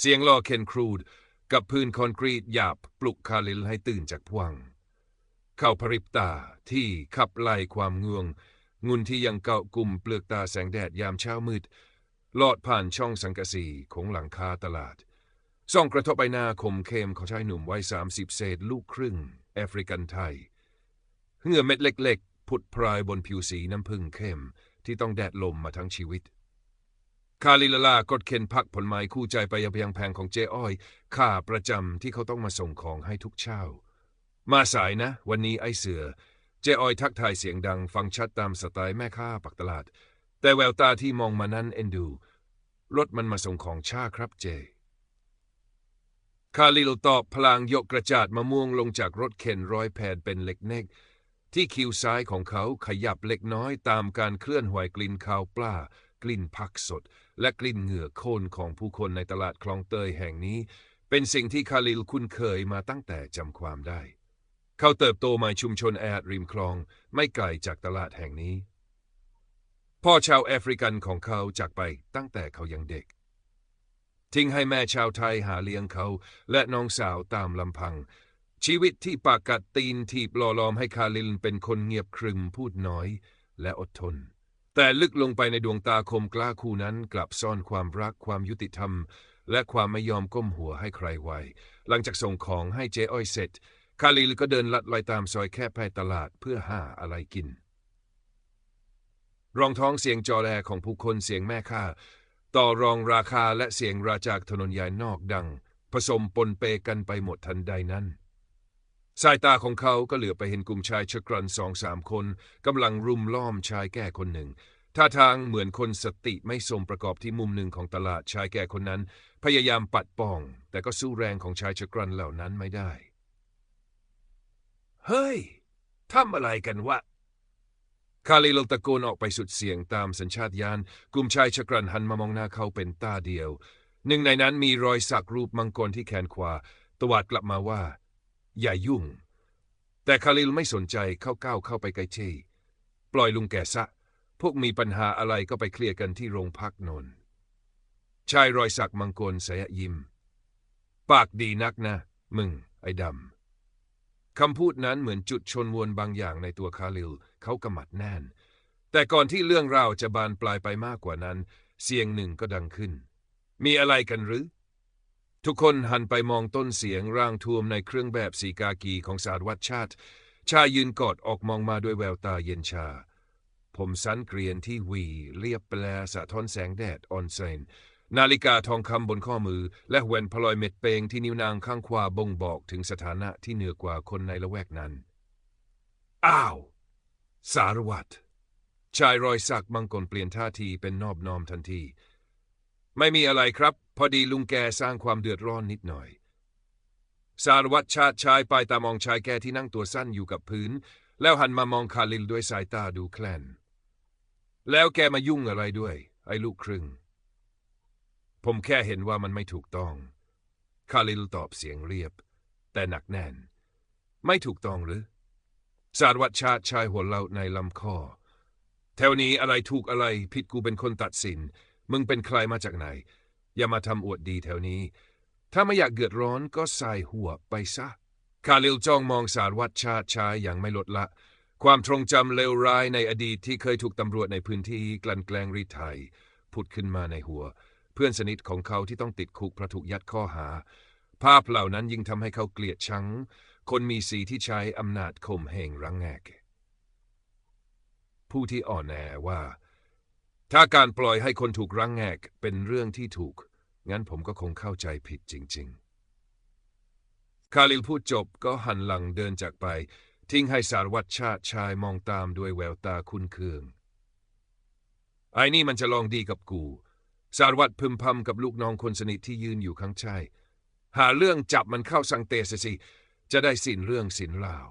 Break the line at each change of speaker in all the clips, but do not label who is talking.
เสียงล้อเคนครูดกับพื้นคอนกรีตหยาบปลุกคาลิลให้ตื่นจากพวัง เข้าพริบตาที่ขับไล่ความง่วง งุนที่ยังเกาะกลุ่มเปลือกตาแสงแดดยามเช้ามืด ลอดผ่านช่องสังกะสีของหลังคาตลาด ส่องกระทบใบหน้าคมเข้มของชายหนุ่มวัยสามสิบเศษลูกครึ่ง แอฟริกันไทย เหงื่อเม็ดเล็ก ๆ ผุดพรายบนผิวสีน้ำผึ้งเข้มที่ต้องแดดลมมาทั้งชีวิต คาลิลลากดเข็นพักผลไม้คู่ใจไปยังเพียงแพงของเจ้อ้อยค่าประจำที่เขาต้องมาส่งของให้ทุกเช้า มาสายนะ วันนี้ไอ้เสือ เจ้อ้อยทักทายเสียงดังฟังชัดตามสไตล์แม่ค้าปักตลาด แต่แววตาที่มองมานั้นเอ็นดู รถมันมาส่งของช้าครับเจ คาลิลตอบพลางยกกระจาดมะม่วงลงจากรถเข็นร้อยแผ่นเป็นเล็กเนกที่คิ้วซ้ายของเขาขยับเล็กน้อยตามการเคลื่อนไหวกลิ่นข้าวปลา กลิ่นผักสด และกลิ่นเหงื่อโคลนของผู้คนในตลาดคลองเตยแห่งนี้ เป็นสิ่งที่คาลิลคุ้นเคยมาตั้งแต่จำความได้ เขาเติบโตมาชุมชนแอดริมคลองไม่ไกลจากตลาดแห่งนี้ พ่อชาวแอฟริกันของเขาจากไปตั้งแต่เขายังเด็ก ทิ้งให้แม่ชาวไทยหาเลี้ยงเขาและน้องสาวตามลำพังชีวิตที่ปากกัดตีนทีบหล่อล้อมให้คาลิลเป็นคนเงียบครึมพูดน้อย และอดทน แต่ลึกลงไปในดวงตาคมกล้าคู่นั้นกลับซ่อนความรักความยุติธรรม และความไม่ยอมก้มหัวให้ใครไวหลังจากส่งของให้เจ๊อ้อยเสร็จ คาลิลก็เดินลัดลอยตามซอยแคบภายตลาดเพื่อหาอะไรกิน รองท้องเสียงจอแรของผู้คนเสียงแม่ค้าต่อรองราคาและเสียงราจากถนนใหญ่นอกดัง ผสมปนเปกันไปหมดทันใดนั้น สายตาของเขาก็เหลือไปเห็นกลุ่มชายชะกรันสองสามคนกำลังรุมล้อมชายแก่คนหนึ่งท่าทางเหมือนคนสติไม่สมประกอบที่มุมหนึ่งของตลาดชายแก่คนนั้น พยายามปัดป้อง แต่ก็สู้แรงของชายชะกรันเหล่านั้นไม่ได้ เฮ้ยทำอะไรกันวะคาลิลตะโกนออกไปสุดเสียงตามสัญชาตญาณกลุ่มชายชะกรันหันมามองหน้าเขาเป็นตาเดียว หนึ่งในนั้นมีรอยสักรูปมังกรที่แขนขวา ตวาดกลับมาว่า อย่ายุ่ง แต่คาลิลไม่สนใจเข้าก้าวเข้าไปใกล้ที่ปล่อยลุงแกซะ พวกมีปัญหาอะไรก็ไปเคลียร์กันที่โรงพักนนชายรอยสักมังกรเสยยิ้ม ปากดีนักนะ มึง ไอ้ดำ คำพูดนั้นเหมือนจุดชนวนบางอย่างในตัวคาลิล เขากำมัดแน่น แต่ก่อนที่เรื่องราวจะบานปลายไปมากกว่านั้น เสียงหนึ่งก็ดังขึ้น มีอะไรกันหรือ ทุกคนหันไปมองต้นเสียงร่างทวมในเครื่องแบบสีกากีของสารวัตรชาติ ชายยืนกอดออกมองมาด้วยแววตาเย็นชา ผมสันเกรียนที่หวีเรียบแปลสะท้อนแสงแดดออนเซนนาฬิกาทองคำบนข้อมือ และแหวนพลอยเม็ดเปงที่นิ้วนางข้างขวาบ่งบอกถึงสถานะที่เหนือกว่าคนในละแวกนั้น อ้าว สารวัตรชายรอยสักมังกรเปลี่ยนท่าทีเป็นนอบน้อมทันที ไม่มีอะไรครับ พอดีลุงแกสร้างความเดือดร้อนนิดหน่อย สารวัตรชาติชายไปตามองชายแกที่นั่งตัวสั้นอยู่กับพื้น แล้วหันมามองคาลิลด้วยสายตาดูแคลน แล้วแกมายุ่งอะไรด้วย ไอ้ลูกครึ่ง ผมแค่เห็นว่ามันไม่ถูกต้อง คาลิลตอบเสียงเรียบ แต่หนักแน่น ไม่ถูกต้องหรือสารวัตรชาติชายหัวเราในลำคอ แถวนี้อะไรถูกอะไรผิดกูเป็นคนตัดสิน มึงเป็นใครมาจากไหน อย่ามาทำอวดดีแถวนี้ ถ้าไม่อยากเดือดร้อนก็ใส่หัวไปซะ คาลิลจ้องมองสารวัตรชาติชายอย่างไม่ลดละ ความทรงจำเลวร้ายในอดีตที่เคยถูกตำรวจในพื้นที่กลั่นแกล้งรีดไถผุดขึ้นมาในหัว เพื่อนสนิทของเขาที่ต้องติดคุกเพราะถูกยัดข้อหา ภาพเหล่านั้นยิ่งทำให้เขาเกลียดชัง คนมีสีที่ใช้อำนาจข่มเหงรังแงกผู้ที่อ่อนแอว่า ถ้าการปล่อยให้คนถูกรังแงกเป็นเรื่องที่ถูก งั้นผมก็คงเข้าใจผิดจริง ๆ คาลิลพูดจบก็หันหลังเดินจากไป ทิ้งให้สารวัตรชาติชายมองตามด้วยแววตาคุ้นเคือง ไอ้นี่มันจะลองดีกับกู สารวัตรพึมพำกับลูกน้องคนสนิทที่ยืนอยู่ข้างชายหาเรื่องจับมันเข้าสังเตสสิจะได้สินเรื่องสิ้นราว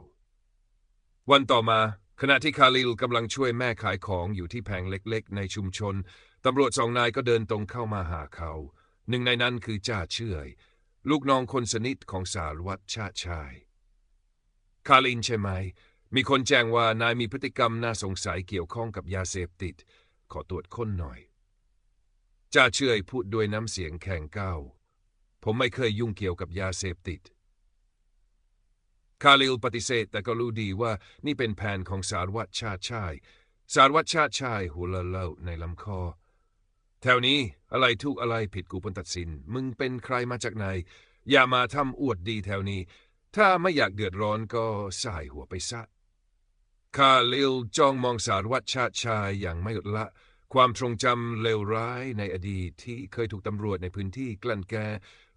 วันต่อมาขณะที่คาลิลกำลังช่วยแม่ขายของอยู่ที่แผงเล็กๆ ในชุมชน ตำรวจสองนายก็เดินตรงเข้ามาหาเขา หนึ่งในนั้นคือจ่าเชื่อย ลูกน้องคนสนิทของสารวัตรชาติชาย คาลินใช่ไหม มีคนแจ้งว่านายมีพฤติกรรมน่าสงสัยเกี่ยวข้องกับยาเสพติด ขอตรวจค้นหน่อยจ่าเชื่อยพูดด้วยน้ำเสียงแข็งก้าวผมไม่เคยยุ่งเกี่ยวกับยาเสพติด คาลิลปฏิเสธแต่ก็รู้ดีว่านี่เป็นแผนของสารวัตรชาติชาย สารวัตรชาติชายหัวละเล่าในลำคอ แถวนี้อะไรถูกอะไรผิดกูเป็นตัดสิน มึงเป็นใครมาจากไหน อย่ามาทำอวดดีแถวนี้ ถ้าไม่อยากเดือดร้อนก็สายหัวไปซะคาลิลจ้องมองสารวัตรชาติชายอย่างไม่หยุดละ ความทรงจำเลวร้ายในอดีตที่เคยถูกตำรวจในพื้นที่กลั่นแกล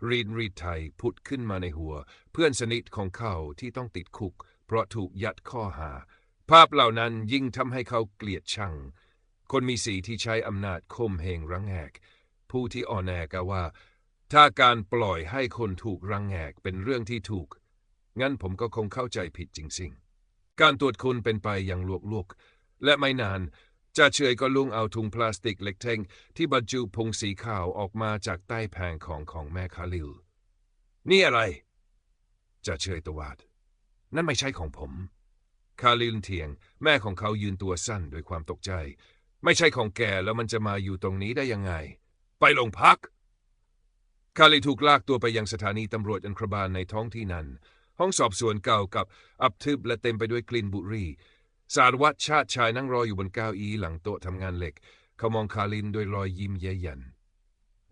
รีดรีดไทยผุดขึ้นมาในหัว เพื่อนสนิทของเขาที่ต้องติดคุก เพราะถูกยัดข้อหา ภาพเหล่านั้นยิ่งทำให้เขาเกลียดชัง คนมีสีที่ใช้อำนาจข่มเหงรังแหก ผู้ที่อ่อนแอกว่า ถ้าการปล่อยให้คนถูกรังแหกเป็นเรื่องที่ถูก งั้นผมก็คงเข้าใจผิดจริงๆ การตรวจคุณเป็นไปอย่างลวกๆ และไม่นานจ่าเฉยก็ลุงเอาถุงพลาสติกเล็กเท่งที่บรรจุผงสีขาวออกมาจากใต้แผงของของแม่คาลิล นี่อะไรจ่าเฉยตวาด นั่นไม่ใช่ของผม คาลิลเถียง แม่ของเขายืนตัวสั้นด้วยความตกใจ ไม่ใช่ของแกแล้วมันจะมาอยู่ตรงนี้ได้ยังไง ไปโรงพัก คาลิถูกลากตัวไปยังสถานีตำรวจอันครบาลในท้องที่นั้น ห้องสอบสวนเก่ากับอับทึบและเต็มไปด้วยกลิ่นบุหรี่สารวัตรชาติชายนั่งรออยู่บนเก้าอี้หลังโต๊ะทำงานเหล็ก เขามองคาลินด้วยรอยยิ้มเย้ยยัน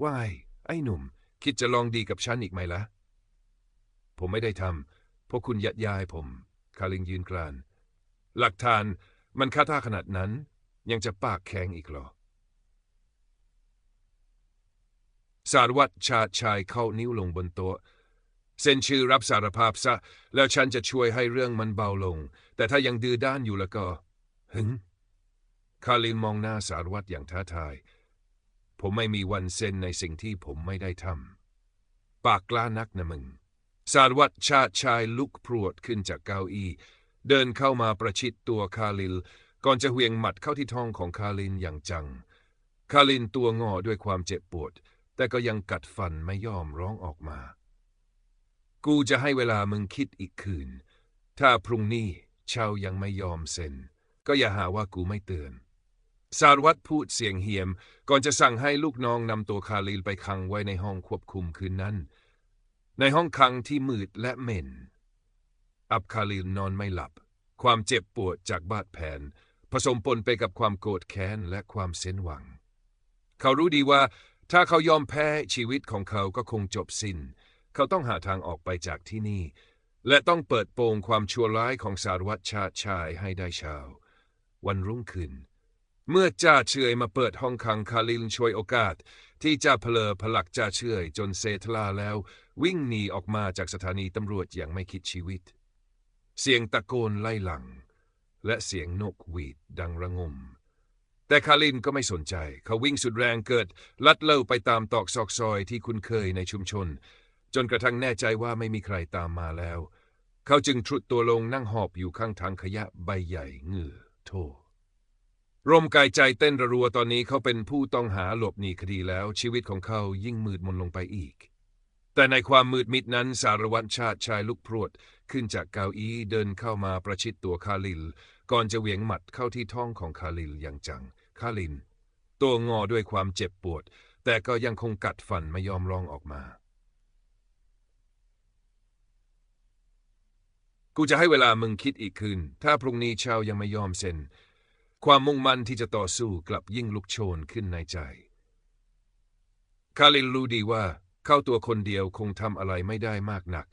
ว่ายไอ้หนุ่ม คิดจะลองดีกับฉันอีกไหมละ่ะ ผมไม่ได้ทำพราะคุณยัดยายผม คาลินยืนกราน หลักฐานมันค่าท่าขนาดนั้น ยังจะปากแข็งอีกเหรอสารวัตรชาชายเข้านิ้วลงบนโต๊ะเซ็นชื่อรับสารภาพซะ แล้วฉันจะช่วยให้เรื่องมันเบาลง แต่ถ้ายังดื้อด้านอยู่แล้วก็ หึงคาลินมองหน้าสารวัตรอย่างท้าทาย ผมไม่มีวันเซ็นในสิ่งที่ผมไม่ได้ทำ ปากกล้านักนะมึง สารวัตรชาชายลุกพรวดขึ้นจากเก้าอี้ เดินเข้ามาประชิดตัวคาลิล ก่อนจะเหวี่ยงหมัดเข้าที่ท้องของคาลินอย่างจัง คาลินตัวงอด้วยความเจ็บปวด แต่ก็ยังกัดฟันไม่ยอมร้องออกมา กูจะให้เวลามึงคิดอีกคืน ถ้าพรุ่งนี้เชายังไม่ยอมเซ็น ก็อย่าหาว่ากูไม่เตือน สารวัตรพูดเสียงเหียม ก่อนจะสั่งให้ลูกน้องนำตัวคาลิลไปขังไว้ในห้องควบคุมคืนนั้น ในห้องขังที่มืดและเหม็นอับคาลิลนอนไม่หลับ ความเจ็บปวดจากบาดแผล ผสมปนไปกับความโกรธแค้นและความเส้นหวัง เขารู้ดีว่า ถ้าเขายอมแพ้ชีวิตของเขาก็คงจบสิน้น เขาต้องหาทางออกไปจากที่นี่ และต้องเปิดโปงความชั่วร้ายของสารวัตรชาติชายให้ได้ชาว วันรุ่งขึ้น เมื่อจ่าเฉยมาเปิดห้องขังคาลิลช่วยโอกาส ที่จะเพลอพลักจ่าเฉยจนเซทลาแล้ว วิ่งหนีออกมาจากสถานีตำรวจอย่างไม่คิดชีวิต เสียงตะโกนไล่หลัง และเสียงนกหวีดดังระงม แต่คาลินก็ไม่สนใจ เขาวิ่งสุดแรงเกิด ลัดเล่าไปตามตอกซอกซอยที่คุ้นเคยในชุมชน จนกระทั่งแน่ใจว่าไม่มีใครตามมาแล้ว เขาจึงทรุดตัวลงนั่งหอบอยู่ข้างทางขยะใบใหญ่เหงื่อโทรมกายใจเต้นระรัวตอนนี้เขาเป็นผู้ต้องหาหลบหนีคดีแล้วชีวิตของเขายิ่งมืดมนลงไปอีก แต่ในความมืดมิดนั้นสารวัตรชาติชายลุกพรวด ขึ้นจากเก้าอี้เดินเข้ามาประชิดตัวคาลิล ก่อนจะเหวี่ยงหมัดเข้าที่ท้องของคาลิลอย่างจัง คาลิน ตัวงอด้วยความเจ็บปวด แต่ก็ยังคงกัดฟันไม่ยอมร้องออกมา กูจะให้เวลามึงคิดอีกคืน ถ้าพรุ่งนี้เช้ายังไม่ยอมเซ็น ความมุ่งมั่นที่จะต่อสู้กลับยิ่งลุกโชนขึ้นในใจ คาลิลรู้ดีว่า เข้าตัวคนเดียวคงทำอะไรไม่ได้มากนัก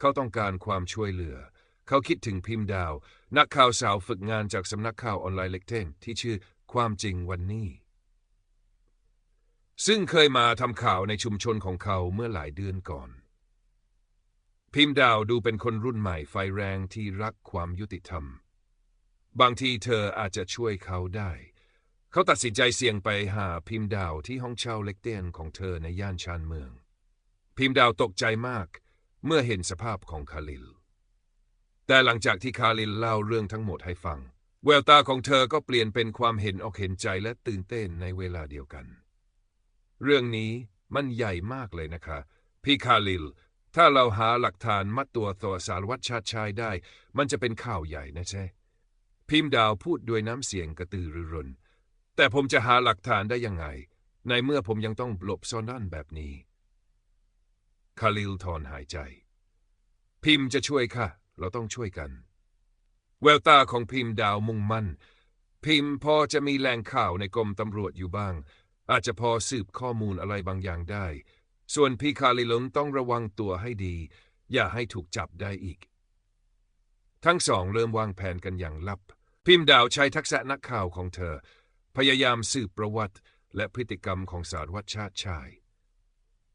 เขาต้องการความช่วยเหลือ เขาคิดถึงพิมพ์ดาว นักข่าวสาวฝึกงานจากสำนักข่าวออนไลน์เล็กเท่งที่ชื่อความจริงวันนี้ ซึ่งเคยมาทำข่าวในชุมชนของเขาเมื่อหลายเดือนก่อน พิมพ์ดาวดูเป็นคนรุ่นใหม่ไฟแรงที่รักความยุติธรรม บางทีเธออาจจะช่วยเขาได้ เขาตัดสินใจเสี่ยงไปหาพิมพ์ดาวที่ห้องเช่าเล็กเตียนของเธอในย่านชานเมือง พิมพ์ดาวตกใจมาก เมื่อเห็นสภาพของคาลิล แต่หลังจากที่คาลิลเล่าเรื่องทั้งหมดให้ฟัง แววตาของเธอก็เปลี่ยนเป็นความเห็นอกเห็นใจและตื่นเต้นในเวลาเดียวกัน เรื่องนี้มันใหญ่มากเลยนะคะ พี่คาลิล ถ้าเราหาหลักฐานมัดตัวตัวสารวัตรชาติชายได้ มันจะเป็นข่าวใหญ่นะใช่ พิมพ์ดาวพูดด้วยน้ำเสียงกระตือรือร้นแต่ผมจะหาหลักฐานได้ยังไง ในเมื่อผมยังต้องหลบซ่อนด้านแบบนี้ คาลิลถอนหายใจ พิมพ์จะช่วยค่ะ เราต้องช่วยกัน แววตาของพิมพ์ดาวมุ่งมั่น พิมพ์พอจะมีแหล่งข่าวในกรมตำรวจอยู่บ้าง อาจจะพอสืบข้อมูลอะไรบางอย่างได้ ส่วนพี่คาลิลต้องระวังตัวให้ดี อย่าให้ถูกจับได้อีก ทั้งสองเริ่มวางแผนกันอย่างลับ พิมพ์ดาวใช้ทักษะนักข่าวของเธอ พยายามสืบประวัติและพฤติกรรมของสารวัตรชาติชาย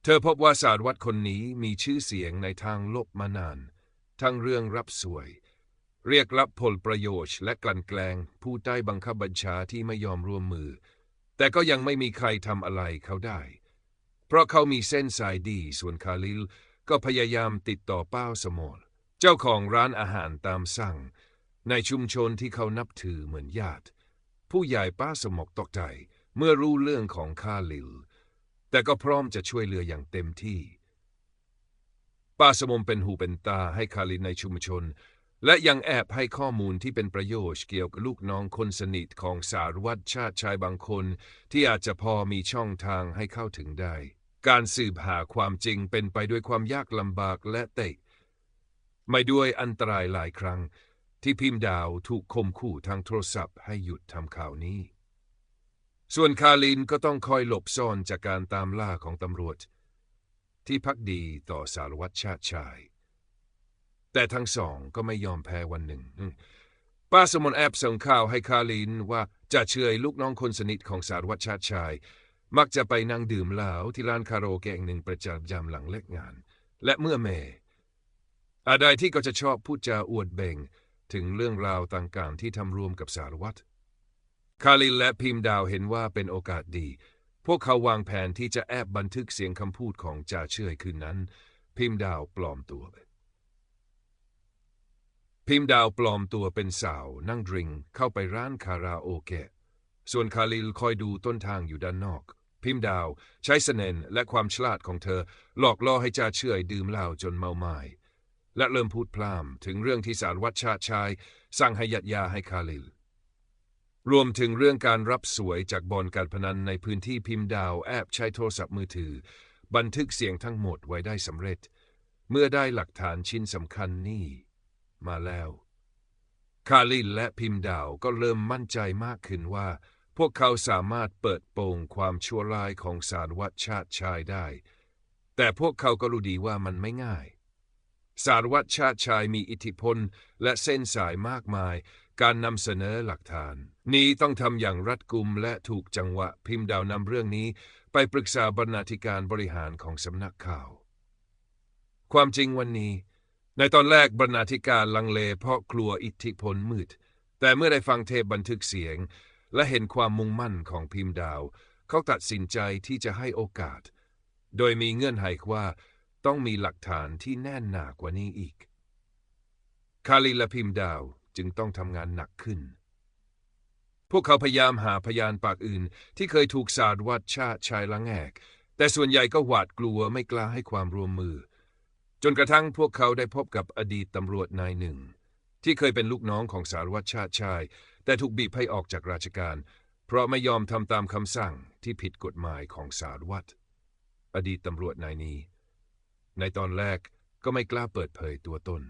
เธอพบว่าสารวัตรคนนี้มีชื่อเสียงในทางลบมานาน ทั้งเรื่องรับสวย เรียกรับผลประโยชน์ และกลั่นแกล้งผู้ใต้บังคับบัญชาที่ไม่ยอมร่วมมือ แต่ก็ยังไม่มีใครทำอะไรเขาได้ เพราะเขามีเส้นสายดีส่วนคาลิลก็พยายามติดต่อเป้าสมอลเจ้าของร้านอาหารตามสั่ง ในชุมชนที่เขานับถือเหมือนญาติ ผู้ใหญ่ป้าสมกตกใจเมื่อรู้เรื่องของคาลิล แต่ก็พร้อมจะช่วยเหลืออย่างเต็มที่ ป้าสมมเป็นหูเป็นตาให้คาลิลในชุมชน และยังแอบให้ข้อมูลที่เป็นประโยชน์เกี่ยวกับลูกน้องคนสนิทของสารวัตรชาติชายบางคน ที่อาจจะพอมีช่องทางให้เข้าถึงได้ การสืบหาความจริงเป็นไปด้วยความยากลำบากและเตะไม่ด้วยอันตรายหลายครั้ง ที่พิมพ์ดาวถูกคมขู่ทางโทรศัพท์ให้หยุดทำข่าวนี้ ส่วนคาลินก็ต้องคอยหลบซ่อนจากการตามล่าของตำรวจ ที่พักดีต่อสารวัตรชาติชาย แต่ทั้งสองก็ไม่ยอมแพ้วันหนึ่ง ป้าสมนแอบส่งข่าวให้คาลินว่าจะเชยลูกน้องคนสนิทของสารวัตรชาติชาย มักจะไปนั่งดื่มเหล้าที่ร้านคาราโอเกะแห่งหนึ่งประจำยามหลังเลิกงาน และเมื่อเมอะไรที่ก็จะชอบพูดจาอวดเบ่ง ถึงเรื่องราวต่างๆที่ทำรวมกับสารวัตร คาลินและพิมดาวเห็นว่าเป็นโอกาสดี พวกเขาวางแผนที่จะแอบบันทึกเสียงคำพูดของจ่าเชื่อยคืนนั้น พิมดาวปลอมตัวไปพิมดาวปลอมตัวเป็นสาวนั่งดริงเข้าไปร้านคาราโอเกะ ส่วนคาลิลคอยดูต้นทางอยู่ด้านนอก พิมดาวใช้เสน่ห์และความฉลาดของเธอ หลอกล่อให้จ่าเชื่อยดื่มเหล้าจนเมาไมา้และเริ่มพูดพล่ำถึงเรื่องที่สารวัตรชาติชาย สั่งให้ยัดยาให้คาลิล รวมถึงเรื่องการรับสวยจากบอลการพนันในพื้นที่พิมพ์ดาวแอบใช้โทรศัพท์มือถือ บันทึกเสียงทั้งหมดไว้ได้สำเร็จ เมื่อได้หลักฐานชิ้นสำคัญนี่ มาแล้ว คาลินและพิมพ์ดาวก็เริ่มมั่นใจมากขึ้นว่า พวกเขาสามารถเปิดโปงความชั่วร้ายของสารวัตรชาติชายได้ แต่พวกเขาก็รู้ดีว่ามันไม่ง่าย สารวัตรชาติชายมีอิทธิพลและเส้นสายมากมาย การนำเสนอหลักฐาน นี้ต้องทำอย่างรัดกุมและถูกจังหวะพิมพ์ดาวนำเรื่องนี้ ไปปรึกษาบรรณาธิการบริหารของสำนักข่าว ความจริงวันนี้ ในตอนแรกบรรณาธิการลังเลเพราะกลัวอิทธิพลมืด แต่เมื่อได้ฟังเทปบันทึกเสียง และเห็นความมุ่งมั่นของพิมพ์ดาว เขาตัดสินใจที่จะให้โอกาส โดยมีเงื่อนไขว่าต้องมีหลักฐานที่แน่นหนากว่านี้อีก คาลีแลพิมพ์ดาว จึงต้องทำงานหนักขึ้น พวกเขาพยายามหาพยานปากอื่น ที่เคยถูกสาดวัดชาติชายละแงก แต่ส่วนใหญ่ก็หวาดกลัวไม่กล้าให้ความร่วมมือ จนกระทั่งพวกเขาได้พบกับอดีตตำรวจนายหนึ่ง ที่เคยเป็นลูกน้องของสารวัตรชาติชาย แต่ถูกบีบให้ออกจากราชการ เพราะไม่ยอมทำตามคำสั่งที่ผิดกฎหมายของสารวัตรอดีตตำรวจนายนี้ ในตอนแรกก็ไม่กล้าเปิดเผยตัวตน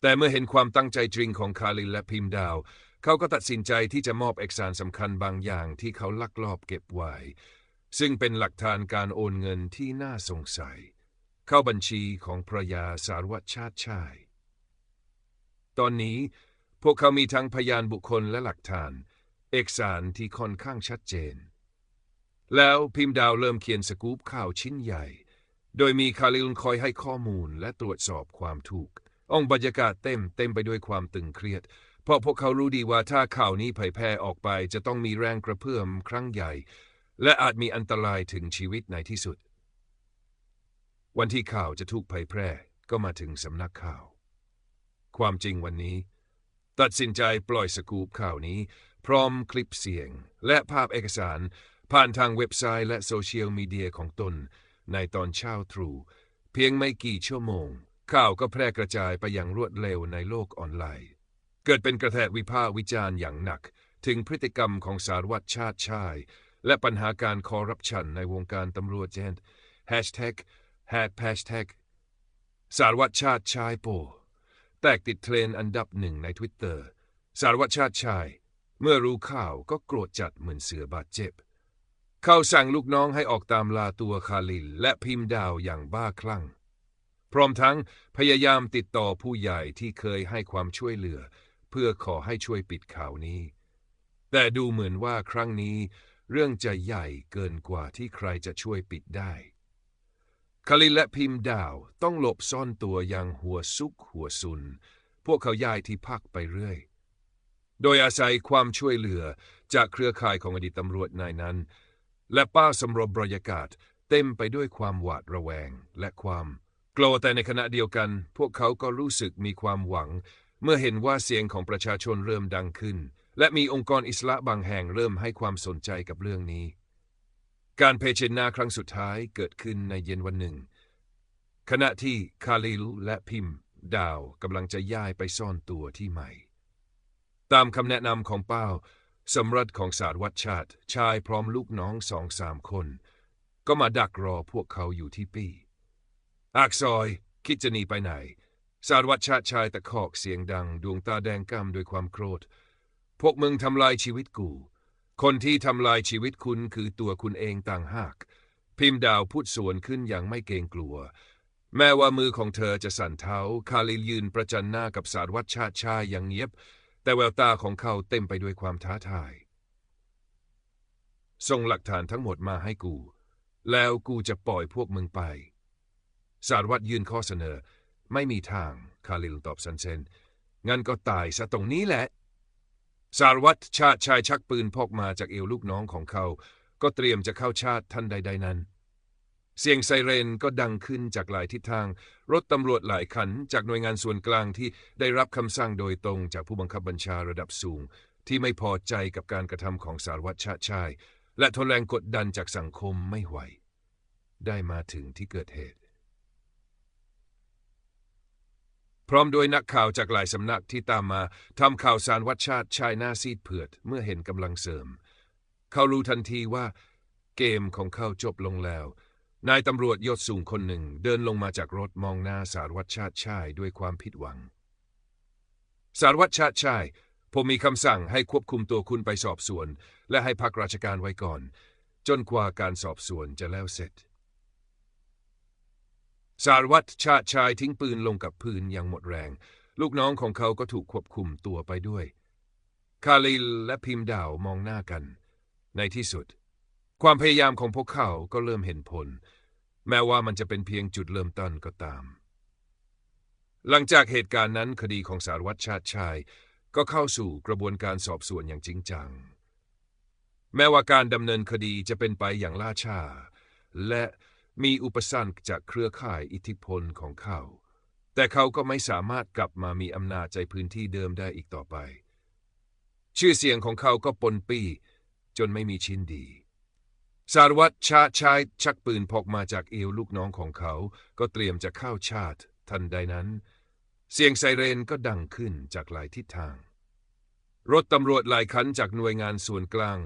แต่เมื่อเห็นความตั้งใจจริงของคารินและพิมดาว เขาก็ตัดสินใจที่จะมอบเอกสารสำคัญบางอย่างที่เขาลักลอบเก็บไว้ ซึ่งเป็นหลักฐานการโอนเงินที่น่าสงสัย เข้าบัญชีของภรรยาสารวัตรชาติชาย ตอนนี้พวกเขามีทั้งพยานบุคคลและหลักฐาน เอกสารที่ค่อนข้างชัดเจน แล้วพิมพ์ดาวเริ่มเขียนสกู๊ปข่าวชิ้นใหญ่ โดยมีคาริลคอยให้ข้อมูลและตรวจสอบความถูก องบรรยากาศเต็มเต็มไปด้วยความตึงเครียด เพราะพวกเขารู้ดีว่าถ้าข่าวนี้เผยแพร่ออกไปจะต้องมีแรงกระเพื่อมครั้งใหญ่ และอาจมีอันตรายถึงชีวิตในที่สุด วันที่ข่าวจะถูกเผยแพร่ก็มาถึงสำนักข่าว ความจริงวันนี้ ตัดสินใจปล่อยสกูปข่าวนี้ พร้อมคลิปเสียง และภาพเอกสาร ผ่านทางเว็บไซต์และโซเชียลมีเดียของตน ในตอนเช้าตรู่เพียงไม่กี่ชั่วโมง ข่าวก็แพร่กระจายไปอย่างรวดเร็วในโลกออนไลน์ เกิดเป็นกระแสวิพากษ์วิจารณ์อย่างหนัก ถึงพฤติกรรมของสารวัตรชาติชาย และปัญหาการคอร์รัปชันในวงการตำรวจแจนแฮชแท็กแฮชแฮชแท็กสารวัตรชาติชายโป แตกติดเทรนอันดับหนึ่งในทวิตเตอร์สารวัตรชาติชาย เมื่อรู้ข่าวก็โกรธจัดเหมือนเสือบาดเจ็บ เขาสั่งลูกน้องให้ออกตามลาตัวคาลิลและพิมพ์ดาวอย่างบ้าคลั่ง พร้อมทั้งพยายามติดต่อผู้ใหญ่ที่เคยให้ความช่วยเหลือ เพื่อขอให้ช่วยปิดข่าวนี้ แต่ดูเหมือนว่าครั้งนี้ เรื่องจะใหญ่เกินกว่าที่ใครจะช่วยปิดได้คาลินและพิมพ์ดาวต้องหลบซ่อนตัวอย่างหัวซุกหัวซุน พวกเขาย้ายที่พักไปเรื่อย โดยอาศัยความช่วยเหลือจากเครือข่ายของอดีตตำรวจนายนั้น และป้าสำรบบรรยากาศเต็มไปด้วยความหวาดระแวงและความ กลัวแต่ในขณะเดียวกัน พวกเขาก็รู้สึกมีความหวัง เมื่อเห็นว่าเสียงของประชาชนเริ่มดังขึ้น และมีองค์กรอิสระบางแห่งเริ่มให้ความสนใจกับเรื่องนี้ การเผชิญหน้าครั้งสุดท้ายเกิดขึ้นในเย็นวันหนึ่ง ขณะที่คาลิลและพิมดาวกำลังจะย้ายไปซ่อนตัวที่ใหม่ ตามคำแนะนำของเป้าสำรัดของสารวัตชาติ ชายพร้อมลูกน้องสองสามคน ก็มาดักรอพวกเขาอยู่ที่ปี้ อากซอย คิดจะหนีไปไหน สารวัตรชาติชายตะคอกเสียงดัง ดวงตาแดงก้ำด้วยความโกรธ พวกมึงทำลายชีวิตกู คนที่ทำลายชีวิตคุณคือตัวคุณเองต่างหาก พิมพ์ดาวพูดสวนขึ้นอย่างไม่เกรงกลัว แม้ว่ามือของเธอจะสั่นเท้า คาลิลยืนประจันหน้ากับสารวัตรชาติชายอย่างเงียบ แต่แววตาของเขาเต็มไปด้วยความท้าทาย ส่งหลักฐานทั้งหมดมาให้กู แล้วกูจะปล่อยพวกมึงไป สารวัตรยื่นข้อเสนอ ไม่มีทาง คาลิลตอบสันเซน งั้นก็ตายซะตรงนี้แหละ สารวัตรชาติชายชักปืนพกมาจากเอวลูกน้องของเขา ก็เตรียมจะเข้าชาติท่านใด ๆนั้น เสียงไซเรนก็ดังขึ้นจากหลายทิศทาง รถตำรวจหลายคันจากหน่วยงานส่วนกลางที่ได้รับคำสั่งโดยตรงจากผู้บังคับบัญชาระดับสูง ที่ไม่พอใจกับการกระทำของสารวัตรชาติชาย และทนแรงกดดันจากสังคมไม่ไหว ได้มาถึงที่เกิดเหตุ พร้อมด้วยนักข่าวจากหลายสำนักที่ตามมาทำข่าวสารวัดชาติชายหน้าซีดเผือดเมื่อเห็นกำลังเสริม เขารู้ทันทีว่า เกมของเขาจบลงแล้ว นายตำรวจยศสูงคนหนึ่งเดินลงมาจากรถมองหน้าสารวัตรชาติชายด้วยความผิดหวัง สารวัตรชาติชาย ผมมีคำสั่งให้ควบคุมตัวคุณไปสอบสวน และให้พักราชการไว้ก่อน จนกว่าการสอบสวนจะแล้วเสร็จ สารวัตรชาติชายทิ้งปืนลงกับพื้นอย่างหมดแรง ลูกน้องของเขาก็ถูกควบคุมตัวไปด้วย คาลิลและพิมดาวมองหน้ากัน ในที่สุด ความพยายามของพวกเขาก็เริ่มเห็นผล แม้ว่ามันจะเป็นเพียงจุดเริ่มต้นก็ตาม หลังจากเหตุการณ์นั้นคดีของสารวัตรชาติชาย ก็เข้าสู่กระบวนการสอบสวนอย่างจริงจัง แม้ว่าการดำเนินคดีจะเป็นไปอย่างล่าช้าและ มีอุปสรรคจากเครือข่ายอิทธิพลของเขา แต่เขาก็ไม่สามารถกลับมามีอำนาจใจพื้นที่เดิมได้อีกต่อไป ชื่อเสียงของเขาก็ปนปี้ จนไม่มีชิ้นดี สารวัตรชาชายชักปืนพกมาจากเอวลูกน้องของเขา ก็เตรียมจะเข้าชาร์ทันใดนั้น เสียงไซเรนก็ดังขึ้นจากหลายทิศทาง รถตำรวจหลายคันจากหน่วยงานส่วนกลาง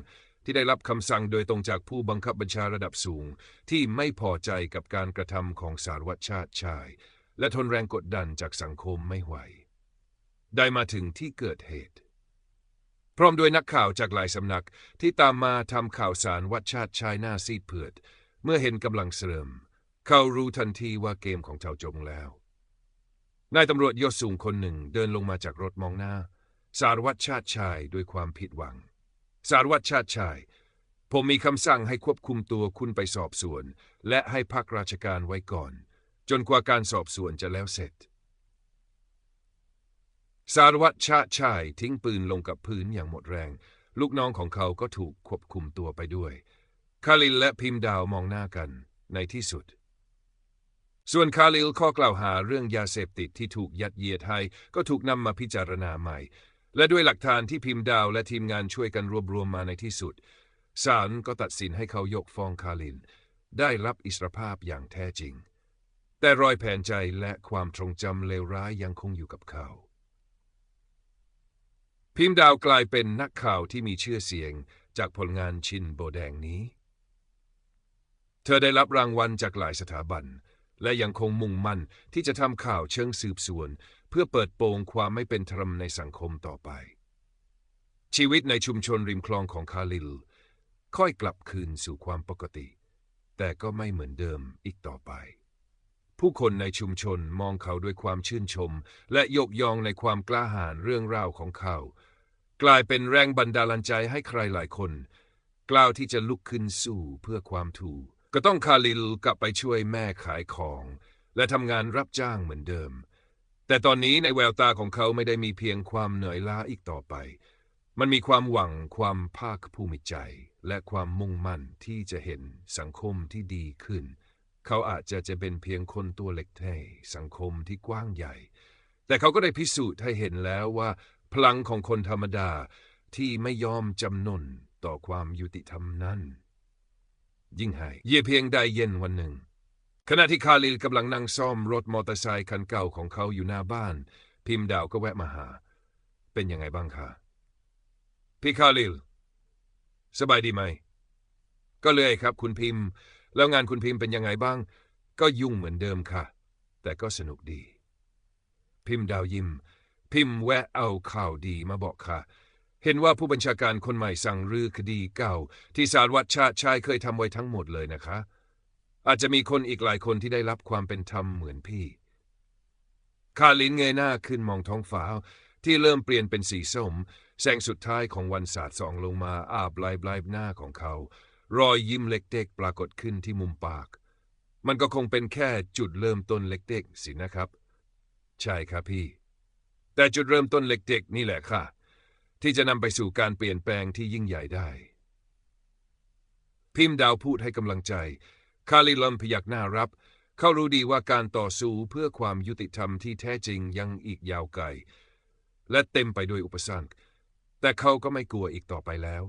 ที่ได้รับคำสั่งโดยตรงจากผู้บังคับบัญชาระดับสูง ที่ไม่พอใจกับการกระทำของสารวัตรชาติชาย และทนแรงกดดันจากสังคมไม่ไหว ได้มาถึงที่เกิดเหตุ พร้อมด้วยนักข่าวจากหลายสำนักที่ตามมาทำข่าวสารวัดชาติชายหน้าซีดเผือด เมื่อเห็นกำลังเสริม เขารู้ทันทีว่าเกมของเจ้าจงแล้วนายตำรวจยศสูงคนหนึ่งเดินลงมาจากรถมองหน้า สารวัตรชาติชายด้วยความผิดหวัง สารวัตรชาติชาย ผมมีคำสั่งให้ควบคุมตัวคุณไปสอบสวน และให้พักราชการไว้ก่อน จนกว่าการสอบสวนจะแล้วเสร็จ สารวัตรชาติชายทิ้งปืนลงกับพื้นอย่างหมดแรง ลูกน้องของเขาก็ถูกควบคุมตัวไปด้วยคาลิลและพิมพ์ดาวมองหน้ากันในที่สุด ส่วนคาลิลข้อกล่าวหาเรื่องยาเสพติดที่ถูกยัดเยียดให้ก็ถูกนำมาพิจารณาใหม่ และด้วยหลักฐานที่พิมพ์ดาวและทีมงานช่วยกันรวบรวมมาในที่สุด ศาลก็ตัดสินให้เขายกฟ้องคาลิลได้รับอิสรภาพอย่างแท้จริง แต่รอยแผนใจและความทรงจำเลวร้ายยังคงอยู่กับเขา พิมพ์ดาวกลายเป็นนักข่าวที่มีชื่อเสียงจากผลงานชินโบแดงนี้ เธอได้รับรางวัลจากหลายสถาบัน และยังคงมุ่งมั่นที่จะทำข่าวเชิงสืบสวน เพื่อเปิดโปงความไม่เป็นธรรมในสังคมต่อไป ชีวิตในชุมชนริมคลองของคาลิล ค่อยกลับคืนสู่ความปกติ แต่ก็ไม่เหมือนเดิมอีกต่อไป ผู้คนในชุมชนมองเขาด้วยความชื่นชม และยกย่องในความกล้าหาญเรื่องราวของเขา กลายเป็นแรงบันดาลใจให้ใครหลายคน กล่าวที่จะลุกขึ้นสู้เพื่อความถูกก็ต้องคาลิลกลับไปช่วยแม่ขายของ และทำงานรับจ้างเหมือนเดิม แต่ตอนนี้ในแววตาของเขาไม่ได้มีเพียงความเหนื่อยล้าอีกต่อไป มันมีความหวัง ความภาคภูมิใจ และความมุ่งมั่นที่จะเห็นสังคมที่ดีขึ้น เขาอาจจะจะเป็นเพียงคนตัวเล็กแท่สังคมที่กว้างใหญ่ แต่เขาก็ได้พิสูจน์ให้เห็นแล้วว่า พลังของคนธรรมดาที่ไม่ยอมจำนนต่อความยุติธรรมนั้น ยิ่งให้เย่เพียงได้เย็นวันหนึ่ง ขณะที่คาลิลกำลังนั่งซ่อมรถมอเตอร์ไซค์คันเก่าของเขาอยู่หน้าบ้าน พิมพ์ดาวก็แวะมาหา เป็นยังไงบ้างคะพี่คาลิล สบายดีไหม ก็เลยครับคุณพิมพ์ แล้วงานคุณพิมพ์เป็นยังไงบ้าง ก็ยุ่งเหมือนเดิมค่ะ แต่ก็สนุกดี พิมพ์ดาวยิ้มพิมพ์แวะเอาข่าวดีมาบอกค่ะ เห็นว่าผู้บัญชาการคนใหม่สั่งรื้อคดีเก่า ที่สารวัตรชาติชายเคยทำไว้ทั้งหมดเลยนะคะ อาจจะมีคนอีกหลายคนที่ได้รับความเป็นธรรมเหมือนพี่ คาลินเงยหน้าขึ้นมองท้องฟ้า ที่เริ่มเปลี่ยนเป็นสีส้ม แสงสุดท้ายของวันสาดส่องลงมาอาบลายบลายหน้าของเขา รอยยิ้มเล็กๆปรากฏขึ้นที่มุมปาก มันก็คงเป็นแค่จุดเริ่มต้นเล็กๆสินะครับ ใช่ครับพี่ แต่จุดเริ่มต้นเล็กๆนี่แหละค่ะ ที่จะนำไปสู่การเปลี่ยนแปลงที่ยิ่งใหญ่ได้ พิมพ์ดาวพูดให้กำลังใจ คาลิลัมพยักหน้ารับ เขารู้ดีว่าการต่อสู้เพื่อความยุติธรรมที่แท้จริงยังอีกยาวไกล และเต็มไปด้วยอุปสรรค แต่เขาก็ไม่กลัวอีกต่อไปแล้ว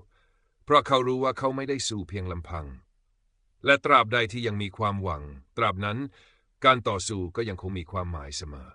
เพราะเขารู้ว่าเขาไม่ได้สู้เพียงลำพัง และตราบใดที่ยังมีความหวัง ตราบนั้นการต่อสู้ก็ยังคงมีความหมายเสมอ